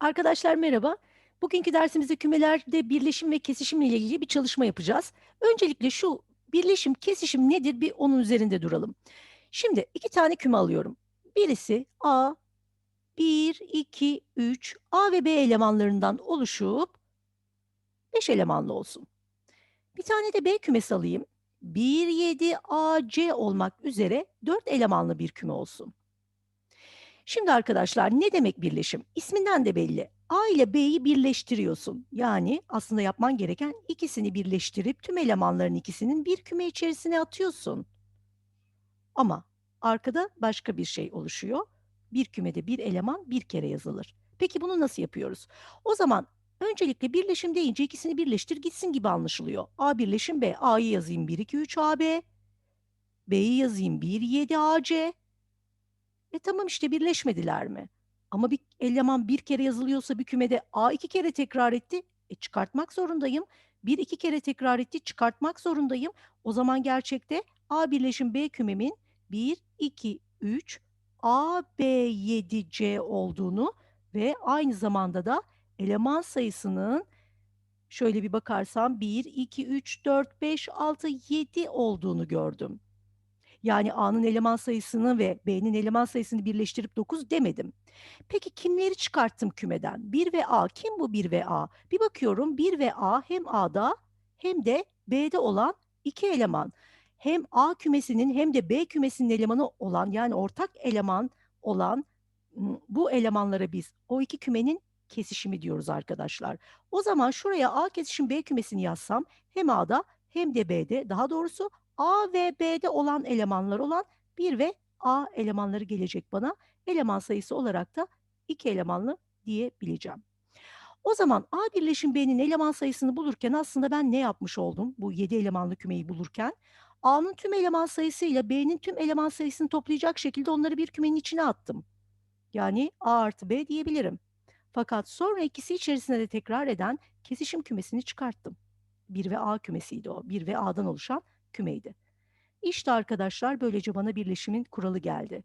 Arkadaşlar merhaba. Bugünkü dersimizde kümelerde birleşim ve kesişim ile ilgili bir çalışma yapacağız. Öncelikle şu birleşim, kesişim nedir bir onun üzerinde duralım. Şimdi iki tane küme alıyorum. Birisi A, 1, 2, 3, A ve B elemanlarından oluşup 5 elemanlı olsun. Bir tane de B kümesi alayım. 1, 7, A, C olmak üzere 4 elemanlı bir küme olsun. Şimdi arkadaşlar ne demek birleşim? İsminden de belli. A ile B'yi birleştiriyorsun. Yani aslında yapman gereken ikisini birleştirip tüm elemanların ikisinin bir küme içerisine atıyorsun. Ama arkada başka bir şey oluşuyor. Bir kümede bir eleman bir kere yazılır. Peki bunu nasıl yapıyoruz? O zaman öncelikle birleşim deyince ikisini birleştir gitsin gibi anlaşılıyor. A birleşim B. A'yı yazayım 1, 2, 3 AB. B'yi yazayım 1, 7 AC. E tamam işte birleşmediler mi? Ama bir eleman bir kere yazılıyorsa bir kümede A iki kere tekrar etti. E çıkartmak zorundayım. Bir iki kere tekrar etti. Çıkartmak zorundayım. O zaman gerçekte A birleşim B kümemin 1, 2, 3, A, B, 7, C olduğunu ve aynı zamanda da eleman sayısının şöyle bir bakarsam 1, 2, 3, 4, 5, 6, 7 olduğunu gördüm. Yani A'nın eleman sayısını ve B'nin eleman sayısını birleştirip 9 demedim. Peki kimleri çıkarttım kümeden? 1 ve A. Kim bu 1 ve A? Bir bakıyorum 1 ve A hem A'da hem de B'de olan iki eleman. Hem A kümesinin hem de B kümesinin elemanı olan yani ortak eleman olan bu elemanlara biz o iki kümenin kesişimi diyoruz arkadaşlar. O zaman şuraya A kesişim B kümesini yazsam hem A'da hem de B'de daha doğrusu A ve B'de olan elemanlar olan 1 ve A elemanları gelecek bana. Eleman sayısı olarak da 2 elemanlı diyebileceğim. O zaman A birleşim B'nin eleman sayısını bulurken aslında ben ne yapmış oldum bu 7 elemanlı kümeyi bulurken? A'nın tüm eleman sayısıyla B'nin tüm eleman sayısını toplayacak şekilde onları bir kümenin içine attım. Yani A artı B diyebilirim. Fakat sonra ikisi içerisinde de tekrar eden kesişim kümesini çıkarttım. 1 ve A kümesiydi o. 1 ve A'dan oluşan kümeydi. İşte arkadaşlar böylece bana birleşimin kuralı geldi.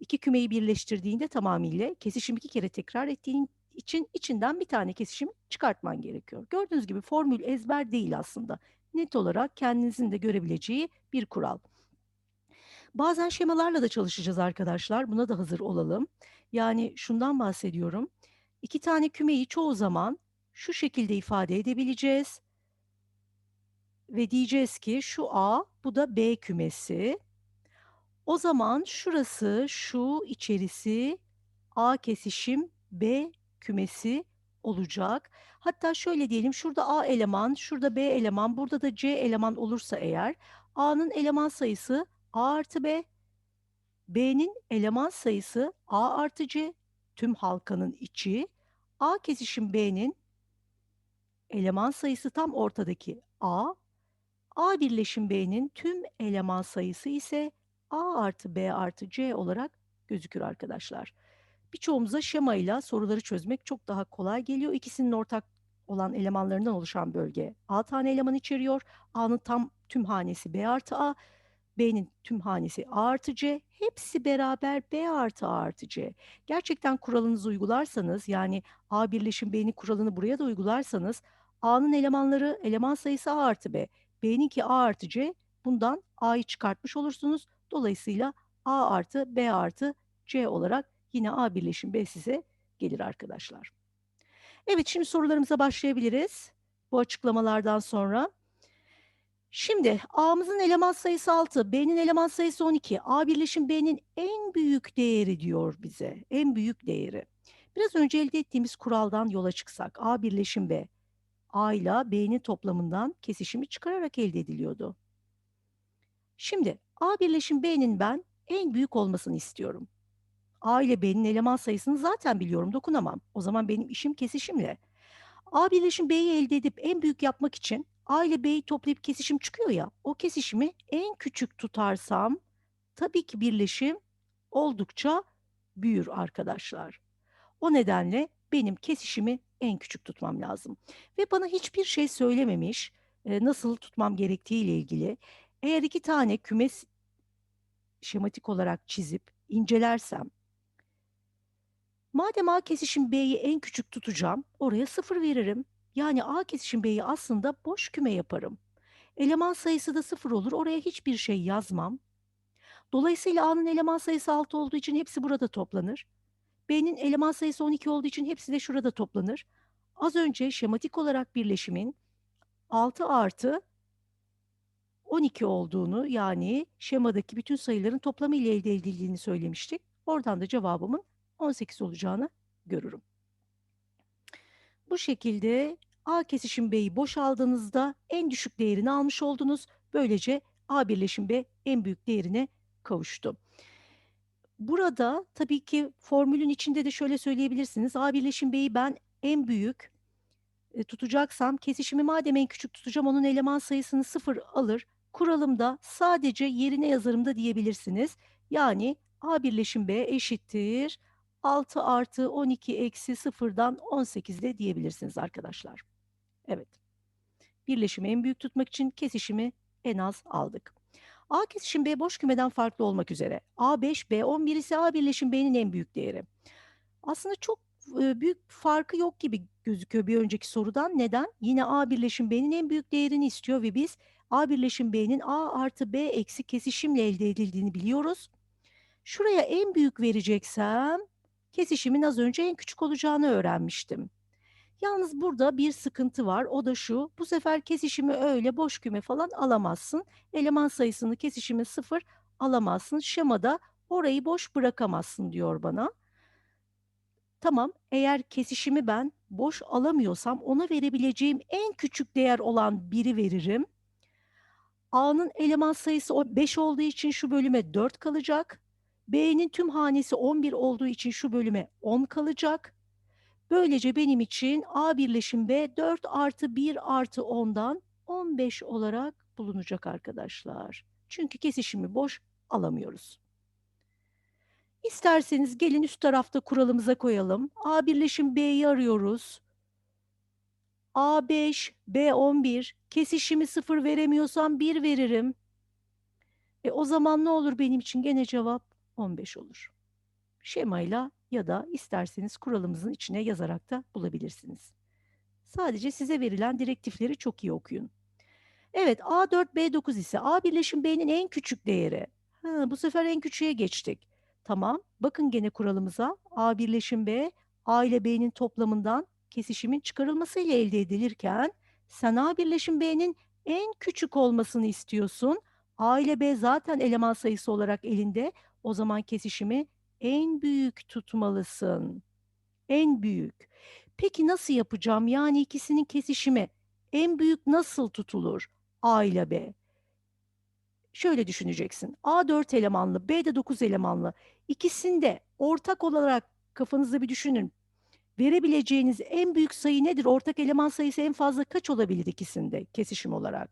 İki kümeyi birleştirdiğinde tamamıyla kesişim iki kere tekrar ettiğin için içinden bir tane kesişim çıkartman gerekiyor. Gördüğünüz gibi formül ezber değil aslında. Net olarak kendinizin de görebileceği bir kural. Bazen şemalarla da çalışacağız arkadaşlar. Buna da hazır olalım. Yani şundan bahsediyorum. İki tane kümeyi çoğu zaman şu şekilde ifade edebileceğiz ve diyeceğiz ki şu A, bu da B kümesi. O zaman şurası, şu içerisi A kesişim B kümesi olacak. Hatta şöyle diyelim, şurada A eleman, şurada B eleman, burada da C eleman olursa eğer, A'nın eleman sayısı A artı B, B'nin eleman sayısı A artı C, tüm halkanın içi, A kesişim B'nin eleman sayısı tam ortadaki A, A birleşim B'nin tüm eleman sayısı ise A artı B artı C olarak gözükür arkadaşlar. Birçoğumuza şemayla soruları çözmek çok daha kolay geliyor. İkisinin ortak olan elemanlarından oluşan bölge A tane eleman içeriyor. A'nın tam tüm hanesi B artı A, B'nin tüm hanesi A artı C, hepsi beraber B artı A artı C. Gerçekten kuralınızı uygularsanız yani A birleşim B'nin kuralını buraya da uygularsanız A'nın elemanları eleman sayısı A artı B. B'ninki A artı C. Bundan A'yı çıkartmış olursunuz. Dolayısıyla A artı B artı C olarak yine A birleşim B size gelir arkadaşlar. Evet şimdi sorularımıza başlayabiliriz. Bu açıklamalardan sonra. Şimdi A'mızın eleman sayısı 6, B'nin eleman sayısı 12. A birleşim B'nin en büyük değeri diyor bize. En büyük değeri. Biraz önce elde ettiğimiz kuraldan yola çıksak A birleşim B A ile B'nin toplamından kesişimi çıkararak elde ediliyordu. Şimdi A birleşim B'nin ben en büyük olmasını istiyorum. A ile B'nin eleman sayısını zaten biliyorum, dokunamam. O zaman benim işim kesişimle. A birleşim B'yi elde edip en büyük yapmak için A ile B'yi toplayıp kesişim çıkıyor ya, o kesişimi en küçük tutarsam tabii ki birleşim oldukça büyür arkadaşlar. O nedenle benim kesişimi en küçük tutmam lazım. Ve bana hiçbir şey söylememiş e, nasıl tutmam gerektiği ile ilgili. Eğer iki tane kümes şematik olarak çizip incelersem Madem A kesişim B'yi en küçük tutacağım, oraya 0 veririm. Yani A kesişim B'yi aslında boş küme yaparım. Eleman sayısı da 0 olur, oraya hiçbir şey yazmam. Dolayısıyla A'nın eleman sayısı 6 olduğu için hepsi burada toplanır. B'nin eleman sayısı 12 olduğu için hepsi de şurada toplanır. Az önce şematik olarak birleşimin 6 artı 12 olduğunu yani şemadaki bütün sayıların toplamı ile elde edildiğini söylemiştik. Oradan da cevabımın 18 olacağını görürüm. Bu şekilde A kesişim B'yi boş aldığınızda en düşük değerini almış oldunuz. Böylece A birleşim B en büyük değerine kavuştu. Burada tabii ki formülün içinde de şöyle söyleyebilirsiniz. A birleşim B'yi ben en büyük e, tutacaksam kesişimi madem en küçük tutacağım onun eleman sayısını sıfır alır. Kuralımda sadece yerine yazarım da diyebilirsiniz. Yani A birleşim B eşittir 6 artı 12 eksi sıfırdan 18 de diyebilirsiniz arkadaşlar. Evet. Birleşimi en büyük tutmak için kesişimi en az aldık. A kesişim B boş kümeden farklı olmak üzere. A5, B11 ise A birleşim B'nin en büyük değeri. Aslında çok büyük farkı yok gibi gözüküyor bir önceki sorudan. Neden? Yine A birleşim B'nin en büyük değerini istiyor ve biz A birleşim B'nin A artı B eksi kesişimle elde edildiğini biliyoruz. Şuraya en büyük vereceksem kesişimin az önce en küçük olacağını öğrenmiştim. Yalnız burada bir sıkıntı var. O da şu. Bu sefer kesişimi öyle boş küme falan alamazsın. Eleman sayısını kesişimi sıfır alamazsın. Şemada orayı boş bırakamazsın diyor bana. Tamam, eğer kesişimi ben boş alamıyorsam ona verebileceğim en küçük değer olan biri veririm. A'nın eleman sayısı 5 olduğu için şu bölüme 4 kalacak. B'nin tüm hanesi 11 olduğu için şu bölüme 10 kalacak. Böylece benim için A birleşim B 4 artı 1 artı 10'dan 15 olarak bulunacak arkadaşlar. Çünkü kesişimi boş alamıyoruz. İsterseniz gelin üst tarafta kuralımıza koyalım. A birleşim B'yi arıyoruz. A5, B11 kesişimi 0 veremiyorsam 1 veririm. E o zaman ne olur benim için gene cevap 15 olur. Şemayla ya da isterseniz kuralımızın içine yazarak da bulabilirsiniz. Sadece size verilen direktifleri çok iyi okuyun. Evet A4 B9 ise A birleşim B'nin en küçük değeri. Ha, bu sefer en küçüğe geçtik. Tamam bakın gene kuralımıza A birleşim B A ile B'nin toplamından kesişimin çıkarılmasıyla elde edilirken sen A birleşim B'nin en küçük olmasını istiyorsun. A ile B zaten eleman sayısı olarak elinde. O zaman kesişimi en büyük tutmalısın. En büyük. Peki nasıl yapacağım? Yani ikisinin kesişimi en büyük nasıl tutulur? A ile B. Şöyle düşüneceksin. A 4 elemanlı, B de 9 elemanlı. İkisinde ortak olarak kafanızda bir düşünün. Verebileceğiniz en büyük sayı nedir? Ortak eleman sayısı en fazla kaç olabilir ikisinde kesişim olarak?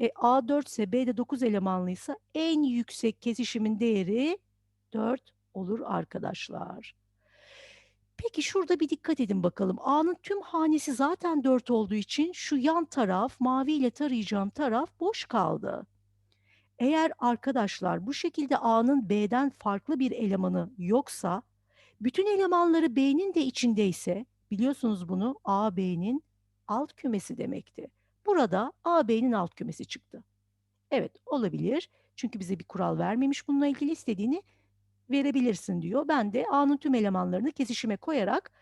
E, A 4 ise B de 9 elemanlıysa en yüksek kesişimin değeri 4 olur arkadaşlar. Peki şurada bir dikkat edin bakalım. A'nın tüm hanesi zaten 4 olduğu için şu yan taraf, mavi ile tarayacağım taraf boş kaldı. Eğer arkadaşlar bu şekilde A'nın B'den farklı bir elemanı yoksa, bütün elemanları B'nin de içindeyse, biliyorsunuz bunu A, B'nin alt kümesi demekti. Burada A, B'nin alt kümesi çıktı. Evet olabilir. Çünkü bize bir kural vermemiş bununla ilgili istediğini verebilirsin diyor. Ben de A'nın tüm elemanlarını kesişime koyarak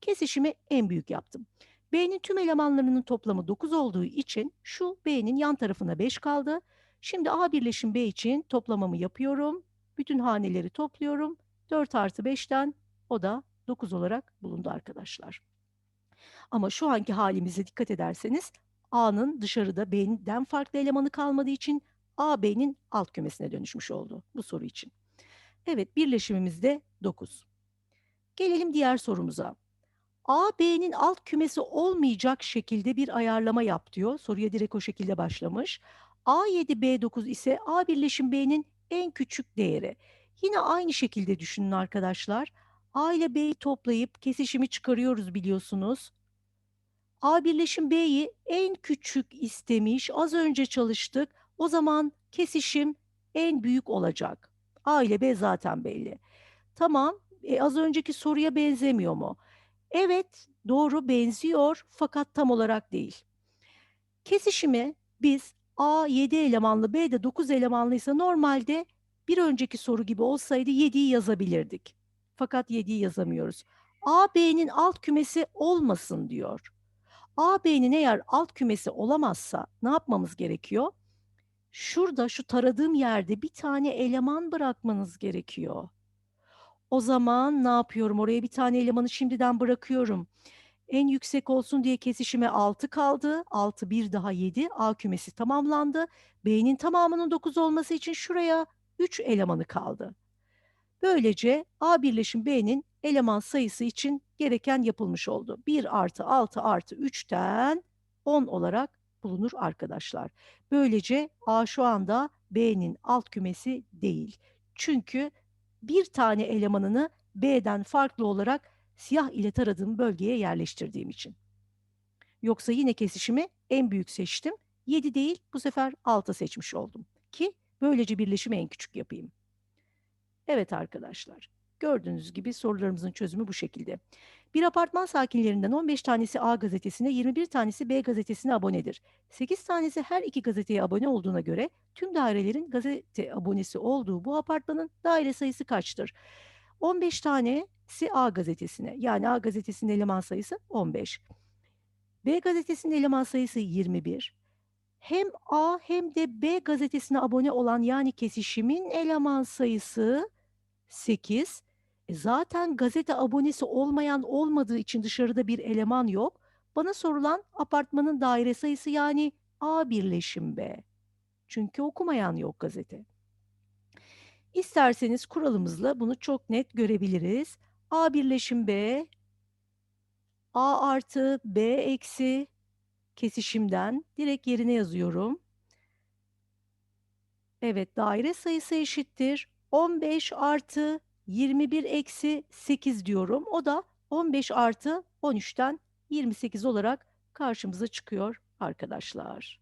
kesişimi en büyük yaptım. B'nin tüm elemanlarının toplamı 9 olduğu için şu B'nin yan tarafına 5 kaldı. Şimdi A birleşim B için toplamamı yapıyorum. Bütün haneleri topluyorum. 4 artı 5'ten o da 9 olarak bulundu arkadaşlar. Ama şu anki halimize dikkat ederseniz A'nın dışarıda B'den farklı elemanı kalmadığı için A B'nin alt kümesine dönüşmüş oldu bu soru için. Evet birleşimimiz de 9. Gelelim diğer sorumuza. A, B'nin alt kümesi olmayacak şekilde bir ayarlama yap diyor. Soruya direkt o şekilde başlamış. A7, B9 ise A birleşim B'nin en küçük değeri. Yine aynı şekilde düşünün arkadaşlar. A ile B'yi toplayıp kesişimi çıkarıyoruz biliyorsunuz. A birleşim B'yi en küçük istemiş. Az önce çalıştık. O zaman kesişim en büyük olacak. A ile B zaten belli. Tamam E, az önceki soruya benzemiyor mu? Evet, doğru benziyor fakat tam olarak değil. Kesişimi biz A 7 elemanlı, B de 9 elemanlıysa normalde bir önceki soru gibi olsaydı 7'yi yazabilirdik. Fakat 7'yi yazamıyoruz. A, B'nin alt kümesi olmasın diyor. A, B'nin eğer alt kümesi olamazsa ne yapmamız gerekiyor? Şurada şu taradığım yerde bir tane eleman bırakmanız gerekiyor. O zaman ne yapıyorum? Oraya bir tane elemanı şimdiden bırakıyorum. En yüksek olsun diye kesişime 6 kaldı. 6 bir daha 7. A kümesi tamamlandı. B'nin tamamının 9 olması için şuraya 3 elemanı kaldı. Böylece A birleşim B'nin eleman sayısı için gereken yapılmış oldu. 1 artı 6 artı 3'ten 10 olarak bulunur arkadaşlar. Böylece A şu anda B'nin alt kümesi değil. Çünkü bir tane elemanını B'den farklı olarak siyah ile taradığım bölgeye yerleştirdiğim için. Yoksa yine kesişimi en büyük seçtim. 7 değil bu sefer 6 seçmiş oldum. Ki böylece birleşimi en küçük yapayım. Evet arkadaşlar. Gördüğünüz gibi sorularımızın çözümü bu şekilde. Bir apartman sakinlerinden 15 tanesi A gazetesine, 21 tanesi B gazetesine abonedir. 8 tanesi her iki gazeteye abone olduğuna göre tüm dairelerin gazete abonesi olduğu bu apartmanın daire sayısı kaçtır? 15 tanesi A gazetesine yani A gazetesinin eleman sayısı 15. B gazetesinin eleman sayısı 21. Hem A hem de B gazetesine abone olan yani kesişimin eleman sayısı 8. E zaten gazete abonesi olmayan olmadığı için dışarıda bir eleman yok. Bana sorulan apartmanın daire sayısı yani A birleşim B. Çünkü okumayan yok gazete. İsterseniz kuralımızla bunu çok net görebiliriz. A birleşim B, A artı B eksi kesişimden direkt yerine yazıyorum. Evet daire sayısı eşittir. 15 artı 21 eksi 8 diyorum. O da 15 artı 13'ten 28 olarak karşımıza çıkıyor arkadaşlar.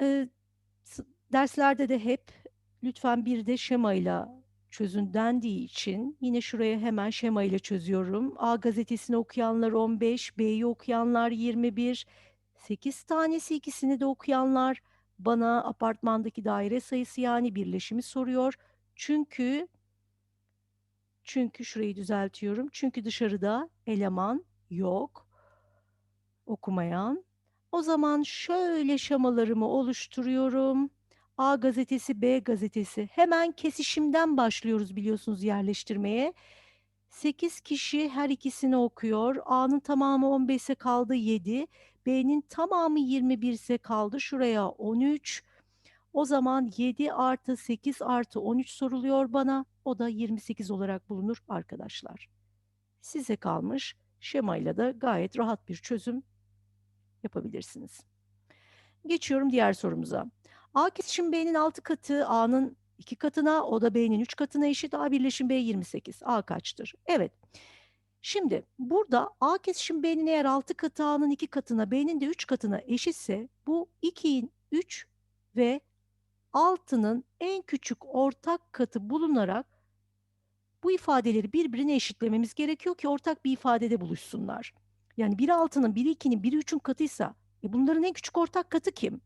Ee, derslerde de hep lütfen bir de şemayla çözün dendiği için yine şuraya hemen şemayla çözüyorum. A gazetesini okuyanlar 15, B'yi okuyanlar 21, 8 tanesi ikisini de okuyanlar bana apartmandaki daire sayısı yani birleşimi soruyor. Çünkü çünkü şurayı düzeltiyorum. Çünkü dışarıda eleman yok. Okumayan. O zaman şöyle şemalarımı oluşturuyorum. A gazetesi, B gazetesi. Hemen kesişimden başlıyoruz biliyorsunuz yerleştirmeye. 8 kişi her ikisini okuyor. A'nın tamamı 15'e kaldı 7. B'nin tamamı 21'se kaldı. Şuraya 13. O zaman 7 artı 8 artı 13 soruluyor bana. O da 28 olarak bulunur arkadaşlar. Size kalmış şemayla da gayet rahat bir çözüm yapabilirsiniz. Geçiyorum diğer sorumuza. A kesişim B'nin 6 katı A'nın 2 katına, o da B'nin 3 katına eşit. A birleşim B 28. A kaçtır? Evet. Şimdi burada A kesişim B'nin eğer 6 katı A'nın 2 katına, B'nin de 3 katına eşitse bu 2'in 3 ve 6'nın en küçük ortak katı bulunarak bu ifadeleri birbirine eşitlememiz gerekiyor ki ortak bir ifadede buluşsunlar. Yani biri 6'nın, biri 2'nin, biri 3'ün katıysa e bunların en küçük ortak katı kim?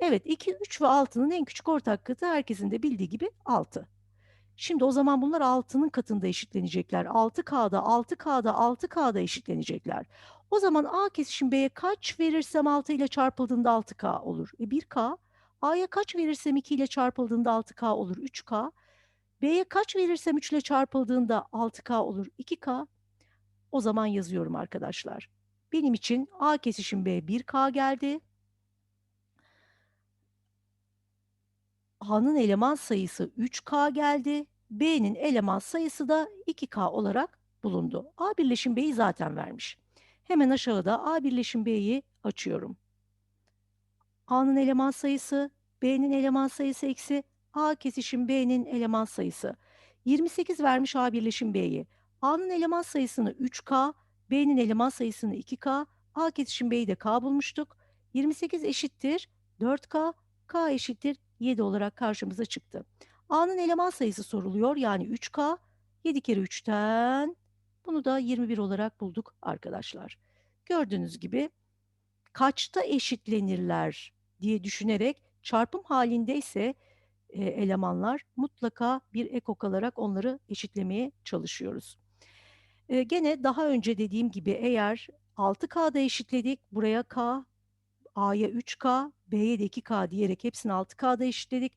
Evet 2, 3 ve 6'nın en küçük ortak katı herkesin de bildiği gibi 6. Şimdi o zaman bunlar 6'nın katında eşitlenecekler. 6K'da, 6K'da, 6K'da eşitlenecekler. O zaman A kesişim B'ye kaç verirsem 6 ile çarpıldığında 6K olur? E 1K. A'ya kaç verirsem 2 ile çarpıldığında 6K olur? 3K. B'ye kaç verirsem 3 ile çarpıldığında 6K olur? 2K. O zaman yazıyorum arkadaşlar. Benim için A kesişim B 1K geldi. A'nın eleman sayısı 3K geldi. B'nin eleman sayısı da 2K olarak bulundu. A birleşim B'yi zaten vermiş. Hemen aşağıda A birleşim B'yi açıyorum. A'nın eleman sayısı, B'nin eleman sayısı eksi A kesişim B'nin eleman sayısı. 28 vermiş A birleşim B'yi. A'nın eleman sayısını 3K, B'nin eleman sayısını 2K, A kesişim B'yi de K bulmuştuk. 28 eşittir 4K, K eşittir 7 olarak karşımıza çıktı. A'nın eleman sayısı soruluyor yani 3K. 7 kere 3'ten bunu da 21 olarak bulduk arkadaşlar. Gördüğünüz gibi kaçta eşitlenirler diye düşünerek çarpım halindeyse e, elemanlar mutlaka bir ekok alarak onları eşitlemeye çalışıyoruz. E, gene daha önce dediğim gibi eğer 6K'da eşitledik buraya K, A'ya 3K, B'ye de 2K diyerek hepsini 6K'da eşitledik.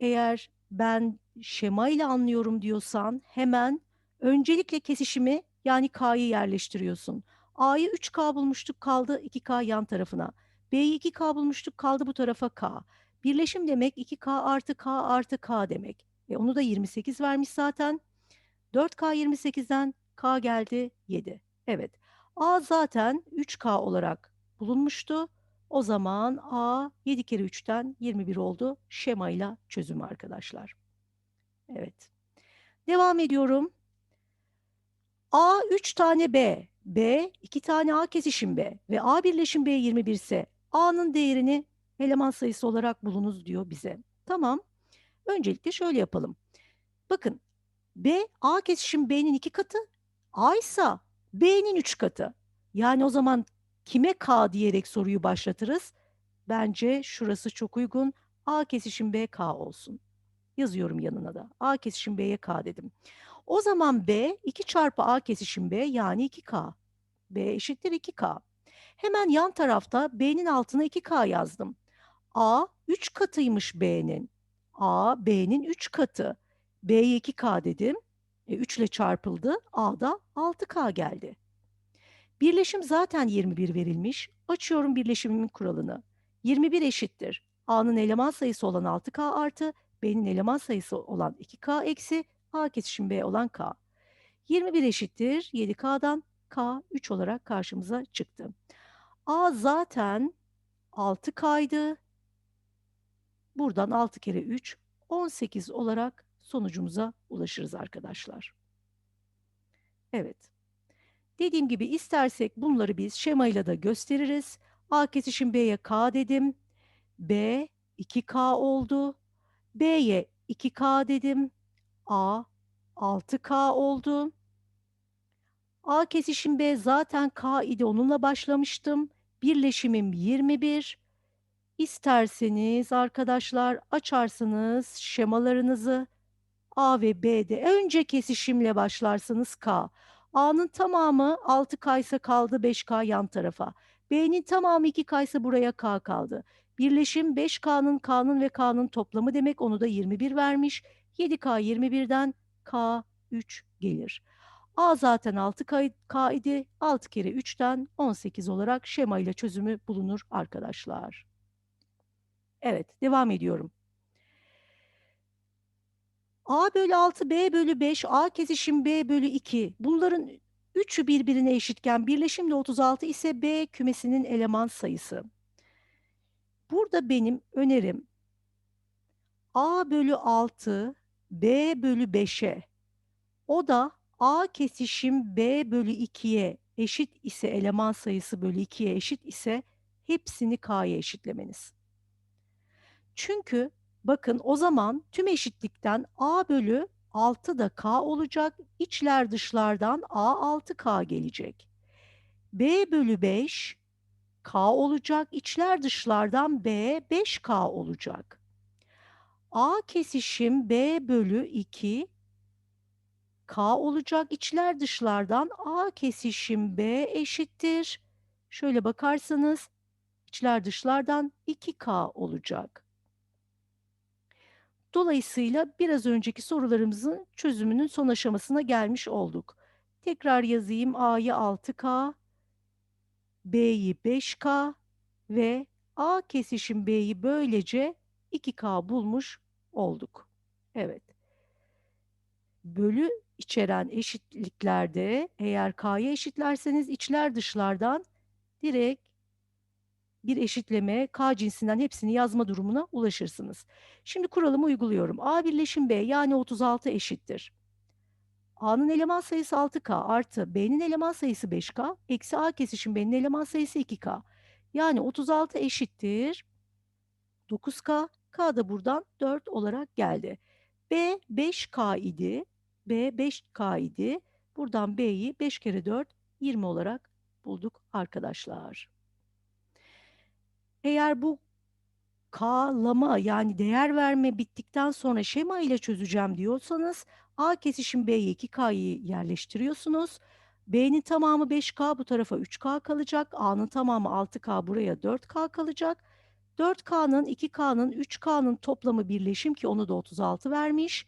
Eğer ben şema ile anlıyorum diyorsan hemen öncelikle kesişimi yani K'yı yerleştiriyorsun. A'yı 3K bulmuştuk kaldı 2K yan tarafına. B'yi 2K bulmuştuk kaldı bu tarafa K. Birleşim demek 2K artı K artı K demek. E onu da 28 vermiş zaten. 4K 28'den K geldi 7. Evet. A zaten 3K olarak bulunmuştu. O zaman A 7 kere 3'ten 21 oldu. Şemayla çözüm arkadaşlar. Evet. Devam ediyorum. A 3 tane B, B 2 tane A kesişim B ve A birleşim B 21 ise A'nın değerini eleman sayısı olarak bulunuz diyor bize. Tamam. Öncelikle şöyle yapalım. Bakın B A kesişim B'nin 2 katı, A ise B'nin 3 katı. Yani o zaman kime K diyerek soruyu başlatırız? Bence şurası çok uygun. A kesişim B K olsun. Yazıyorum yanına da. A kesişim B'ye K dedim. O zaman B 2 çarpı A kesişim B yani 2K. B eşittir 2K. Hemen yan tarafta B'nin altına 2K yazdım. A 3 katıymış B'nin. A B'nin 3 katı. B'ye 2K dedim. E, 3 ile çarpıldı. A'da 6K geldi. Birleşim zaten 21 verilmiş. Açıyorum birleşimimin kuralını. 21 eşittir. A'nın eleman sayısı olan 6K artı B'nin eleman sayısı olan 2K eksi A kesişim B olan K. 21 eşittir 7K'dan K 3 olarak karşımıza çıktı. A zaten 6K'ydı. Buradan 6 kere 3 18 olarak sonucumuza ulaşırız arkadaşlar. Evet. Dediğim gibi istersek bunları biz şemayla da gösteririz. A kesişim B'ye K dedim. B 2K oldu. B'ye 2K dedim. A 6K oldu. A kesişim B zaten K idi onunla başlamıştım. Birleşimim 21. İsterseniz arkadaşlar açarsınız şemalarınızı. A ve B'de önce kesişimle başlarsınız K. A'nın tamamı 6K ise kaldı 5K yan tarafa. B'nin tamamı 2K ise buraya K kaldı. Birleşim 5K'nın K'nın ve K'nın toplamı demek onu da 21 vermiş. 7K 21'den K 3 gelir. A zaten 6K K idi. 6 kere 3'ten 18 olarak şema ile çözümü bulunur arkadaşlar. Evet devam ediyorum. A bölü 6, B bölü 5, A kesişim B bölü 2. Bunların üçü birbirine eşitken birleşimle 36 ise B kümesinin eleman sayısı. Burada benim önerim A bölü 6, B bölü 5'e o da A kesişim B bölü 2'ye eşit ise eleman sayısı bölü 2'ye eşit ise hepsini K'ya eşitlemeniz. Çünkü bakın o zaman tüm eşitlikten A bölü 6 da K olacak. İçler dışlardan A 6K gelecek. B bölü 5 K olacak. İçler dışlardan B 5K olacak. A kesişim B bölü 2 K olacak. İçler dışlardan A kesişim B eşittir. Şöyle bakarsanız içler dışlardan 2K olacak. Dolayısıyla biraz önceki sorularımızın çözümünün son aşamasına gelmiş olduk. Tekrar yazayım A'yı 6K, B'yi 5K ve A kesişim B'yi böylece 2K bulmuş olduk. Evet. Bölü içeren eşitliklerde eğer K'ya eşitlerseniz içler dışlardan direkt bir eşitleme K cinsinden hepsini yazma durumuna ulaşırsınız. Şimdi kuralımı uyguluyorum. A birleşim B yani 36 eşittir. A'nın eleman sayısı 6K artı B'nin eleman sayısı 5K eksi A kesişim B'nin eleman sayısı 2K. Yani 36 eşittir 9K. K da buradan 4 olarak geldi. B 5K idi. B 5K idi. Buradan B'yi 5 kere 4 20 olarak bulduk arkadaşlar. Eğer bu K'lama yani değer verme bittikten sonra şema ile çözeceğim diyorsanız A kesişim B'ye 2K'yı yerleştiriyorsunuz. B'nin tamamı 5K bu tarafa 3K kalacak. A'nın tamamı 6K buraya 4K kalacak. 4K'nın 2K'nın 3K'nın toplamı birleşim ki onu da 36 vermiş.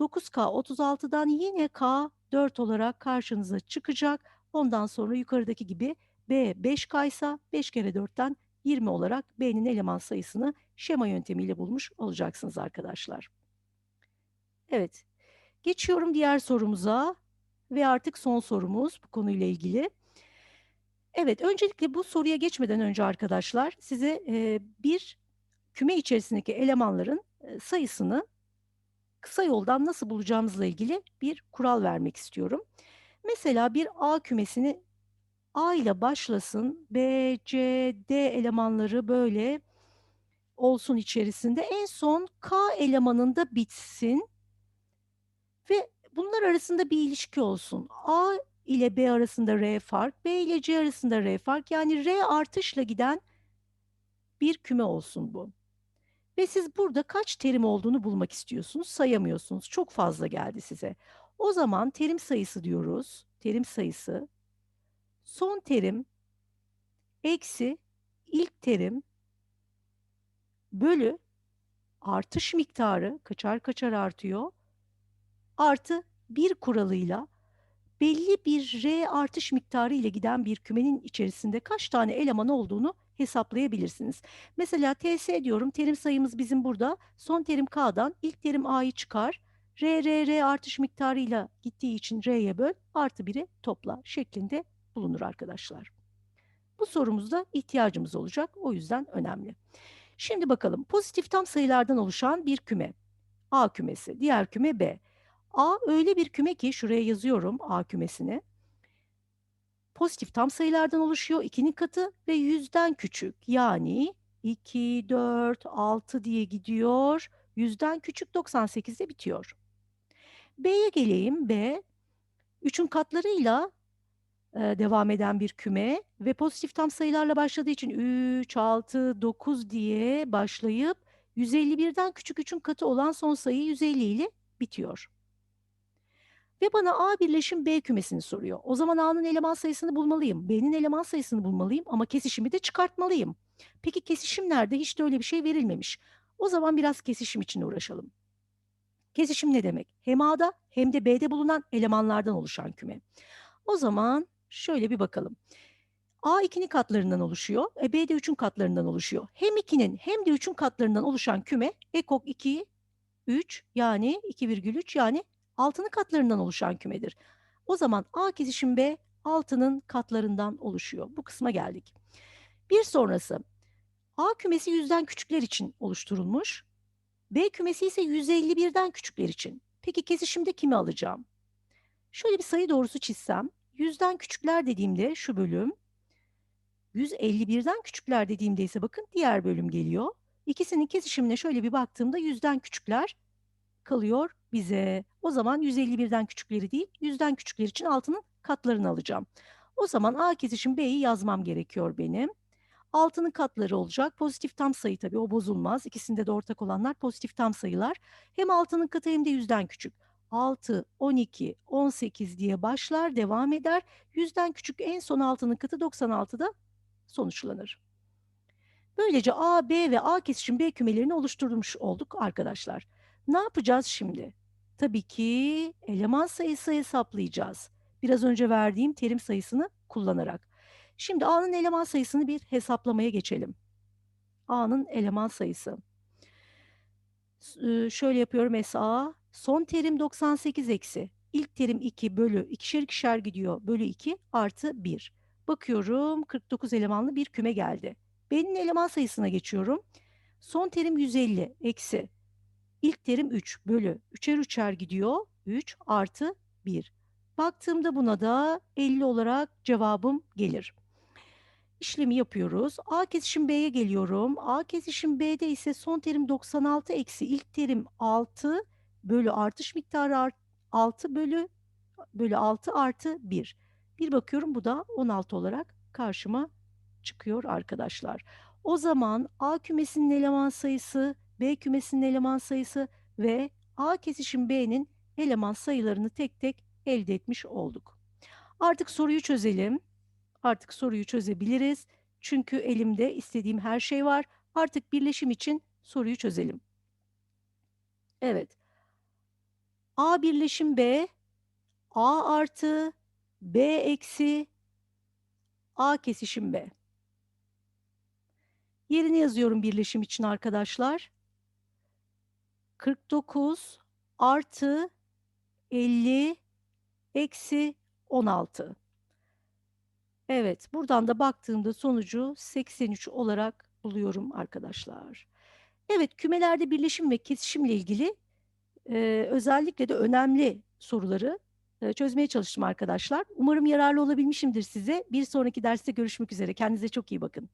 9K 36'dan yine K 4 olarak karşınıza çıkacak. Ondan sonra yukarıdaki gibi B 5K ise 5 kere 4'ten 20 olarak B'nin eleman sayısını şema yöntemiyle bulmuş olacaksınız arkadaşlar. Evet, geçiyorum diğer sorumuza ve artık son sorumuz bu konuyla ilgili. Evet, öncelikle bu soruya geçmeden önce arkadaşlar size e, bir küme içerisindeki elemanların sayısını kısa yoldan nasıl bulacağımızla ilgili bir kural vermek istiyorum. Mesela bir A kümesini A ile başlasın, B, C, D elemanları böyle olsun içerisinde. En son K elemanında bitsin ve bunlar arasında bir ilişki olsun. A ile B arasında R fark, B ile C arasında R fark. Yani R artışla giden bir küme olsun bu. Ve siz burada kaç terim olduğunu bulmak istiyorsunuz, sayamıyorsunuz. Çok fazla geldi size. O zaman terim sayısı diyoruz. Terim sayısı son terim eksi ilk terim bölü artış miktarı kaçar kaçar artıyor artı bir kuralıyla belli bir R artış miktarı ile giden bir kümenin içerisinde kaç tane eleman olduğunu hesaplayabilirsiniz. Mesela TS diyorum terim sayımız bizim burada son terim K'dan ilk terim A'yı çıkar. R, R, R artış miktarıyla gittiği için R'ye böl artı 1'i topla şeklinde bulunur arkadaşlar. Bu sorumuzda ihtiyacımız olacak. O yüzden önemli. Şimdi bakalım pozitif tam sayılardan oluşan bir küme. A kümesi, diğer küme B. A öyle bir küme ki şuraya yazıyorum A kümesini. Pozitif tam sayılardan oluşuyor. 2'nin katı ve 100'den küçük. Yani 2, 4, 6 diye gidiyor. 100'den küçük 98'de bitiyor. B'ye geleyim. B 3'ün katlarıyla e, devam eden bir küme ve pozitif tam sayılarla başladığı için 3, 6, 9 diye başlayıp 151'den küçük 3'ün katı olan son sayı 150 ile bitiyor. Ve bana A birleşim B kümesini soruyor. O zaman A'nın eleman sayısını bulmalıyım. B'nin eleman sayısını bulmalıyım ama kesişimi de çıkartmalıyım. Peki kesişim nerede? Hiç de öyle bir şey verilmemiş. O zaman biraz kesişim için uğraşalım. Kesişim ne demek? Hem A'da hem de B'de bulunan elemanlardan oluşan küme. O zaman şöyle bir bakalım. A 2'nin katlarından oluşuyor. E, B de 3'ün katlarından oluşuyor. Hem 2'nin hem de 3'ün katlarından oluşan küme ekok 2, 3 yani 2,3 yani 6'nın katlarından oluşan kümedir. O zaman A kesişim B 6'nın katlarından oluşuyor. Bu kısma geldik. Bir sonrası A kümesi 100'den küçükler için oluşturulmuş. B kümesi ise 151'den küçükler için. Peki kesişimde kimi alacağım? Şöyle bir sayı doğrusu çizsem 100'den küçükler dediğimde şu bölüm 151'den küçükler dediğimde ise bakın diğer bölüm geliyor. İkisinin kesişimine şöyle bir baktığımda 100'den küçükler kalıyor bize. O zaman 151'den küçükleri değil 100'den küçükler için altının katlarını alacağım. O zaman A kesişim B'yi yazmam gerekiyor benim. Altının katları olacak. Pozitif tam sayı tabii o bozulmaz. İkisinde de ortak olanlar pozitif tam sayılar. Hem altının katı hem de yüzden küçük. 6, 12, 18 diye başlar, devam eder. Yüzden küçük en son altının katı 96'da sonuçlanır. Böylece A, B ve A kesişim B kümelerini oluşturmuş olduk arkadaşlar. Ne yapacağız şimdi? Tabii ki eleman sayısı hesaplayacağız. Biraz önce verdiğim terim sayısını kullanarak. Şimdi A'nın eleman sayısını bir hesaplamaya geçelim. A'nın eleman sayısı. Şöyle yapıyorum SA. Son terim 98 eksi. İlk terim 2 bölü ikişer ikişer gidiyor. Bölü 2 artı 1. Bakıyorum 49 elemanlı bir küme geldi. B'nin eleman sayısına geçiyorum. Son terim 150 eksi. İlk terim 3 bölü 3'er 3'er gidiyor. 3 artı 1. Baktığımda buna da 50 olarak cevabım gelir. İşlemi yapıyoruz. A kesişim B'ye geliyorum. A kesişim B'de ise son terim 96 eksi ilk terim 6 bölü artış miktarı art, 6 bölü bölü 6 artı 1. Bir bakıyorum bu da 16 olarak karşıma çıkıyor arkadaşlar. O zaman A kümesinin eleman sayısı, B kümesinin eleman sayısı ve A kesişim B'nin eleman sayılarını tek tek elde etmiş olduk. Artık soruyu çözelim. Artık soruyu çözebiliriz. Çünkü elimde istediğim her şey var. Artık birleşim için soruyu çözelim. Evet. A birleşim B, A artı B eksi A kesişim B. Yerine yazıyorum birleşim için arkadaşlar. 49 artı 50 eksi 16. Evet, buradan da baktığımda sonucu 83 olarak buluyorum arkadaşlar. Evet, kümelerde birleşim ve kesişimle ilgili e, özellikle de önemli soruları e, çözmeye çalıştım arkadaşlar. Umarım yararlı olabilmişimdir size. Bir sonraki derste görüşmek üzere. Kendinize çok iyi bakın.